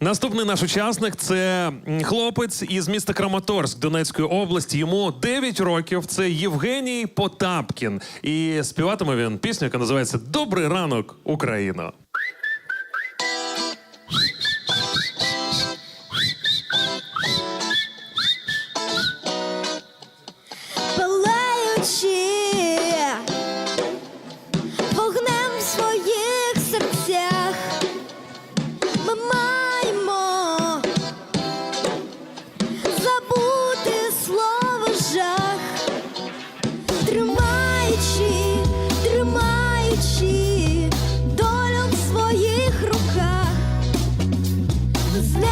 Наступний наш учасник це хлопець із міста Краматорськ Донецької області. Йому 9 років. Це Євгеній Потапкін. І співатиме він пісню, яка називається Добрий ранок, Україно. вогнем в своїх серцях, ми the.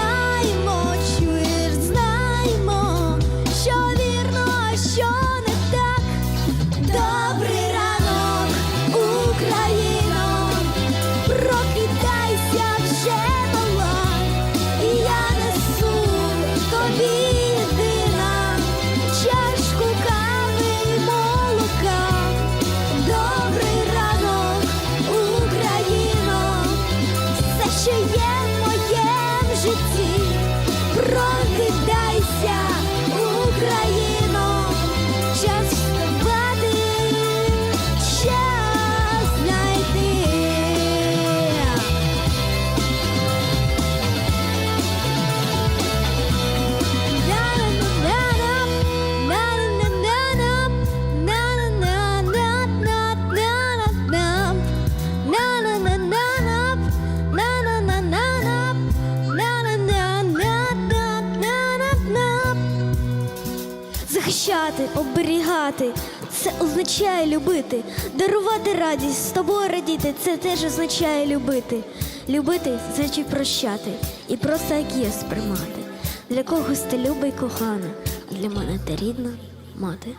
Захищати, оберігати, це означає любити, дарувати радість, з тобою радіти, це теж означає любити. Любити значить прощати і просто як є сприймати. Для когось ти люба й кохана, а для мене ти рідна мати.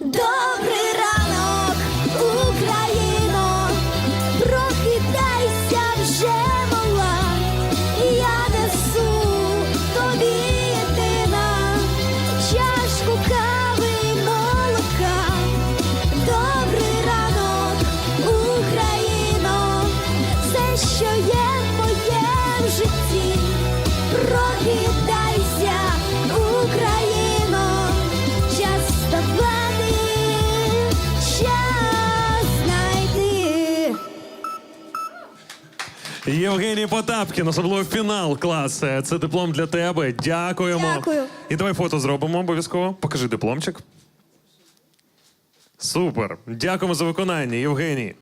Добрий ранок, Україно, прокидайся вже Євгеній Потапкін, особливо фінал клас. Це диплом для тебе. Дякуємо. Дякую. І давай фото зробимо обов'язково. Покажи дипломчик. Супер. Дякуємо за виконання, Євгеній.